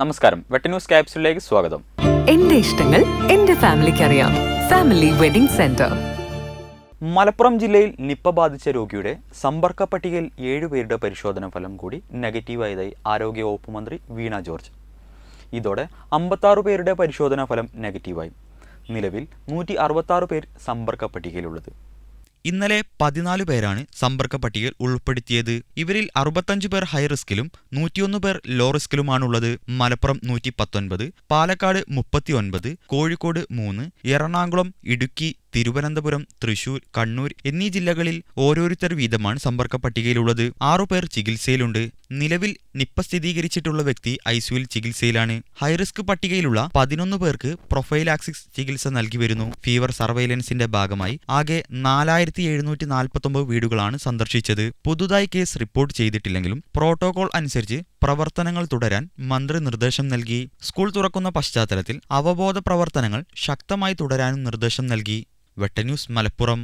നമസ്കാരം. വെട്ട ന്യൂസ് ക്യാപ്സിലേക്ക് സ്വാഗതം. എന്റെ ഇഷ്ടങ്ങൾ എന്റെ ഫാമിലിക്ക് അറിയാം. Family wedding centre. മലപ്പുറം ജില്ലയിൽ നിപ്പ ബാധിച്ച രോഗിയുടെ സമ്പർക്ക പട്ടികയിൽ ഏഴുപേരുടെ പരിശോധന ഫലം കൂടി നെഗറ്റീവായതായി ആരോഗ്യവകുപ്പ് മന്ത്രി വീണ ജോർജ്. ഇതോടെ അമ്പത്താറ് പേരുടെ പരിശോധനാ ഫലം നെഗറ്റീവായി. നിലവിൽ നൂറ്റി അറുപത്താറ് പേർ സമ്പർക്ക പട്ടികയിലുള്ളത്. ഇന്നലെ പതിനാല് പേരാണ് സമ്പർക്ക പട്ടികയിൽ ഉൾപ്പെടുത്തിയത്. ഇവരിൽ അറുപത്തഞ്ച് പേർ ഹൈ റിസ്കിലും നൂറ്റിയൊന്ന് പേർ ലോ റിസ്കിലുമാണുള്ളത് മലപ്പുറം നൂറ്റി പത്തൊൻപത് പാലക്കാട് മുപ്പത്തിയൊൻപത് കോഴിക്കോട് മൂന്ന് എറണാകുളം ഇടുക്കി തിരുവനന്തപുരം തൃശൂർ കണ്ണൂർ എന്നീ ജില്ലകളിൽ ഓരോരുത്തർ വീതമാണ് സമ്പർക്ക പട്ടികയിലുള്ളത്. ആറുപേർ ചികിത്സയിലുണ്ട്. നിലവിൽ നിപ്പ സ്ഥിരീകരിച്ചിട്ടുള്ള വ്യക്തി ഐസിയുവിൽ ചികിത്സയിലാണ്. ഹൈറിസ്ക് പട്ടികയിലുള്ള പതിനൊന്ന് പേർക്ക് പ്രൊഫൈലാക്സിസ് ചികിത്സ നൽകി വരുന്നു. ഫീവർ സർവൈലൻസിന്റെ ഭാഗമായി ആകെ നാലായിരത്തി എഴുന്നൂറ്റി നാൽപ്പത്തൊമ്പത് വീടുകളാണ് സന്ദർശിച്ചത്. പുതുതായി കേസ് റിപ്പോർട്ട് ചെയ്തിട്ടില്ലെങ്കിലും പ്രോട്ടോകോൾ അനുസരിച്ച് പ്രവർത്തനങ്ങൾ തുടരാൻ മന്ത്രി നിർദ്ദേശം നൽകി. സ്കൂൾ തുറക്കുന്ന പശ്ചാത്തലത്തിൽ അവബോധ പ്രവർത്തനങ്ങൾ ശക്തമായി തുടരാനും നിർദ്ദേശം നൽകി. വെട്ടന്യൂസ് മലപ്പുറം.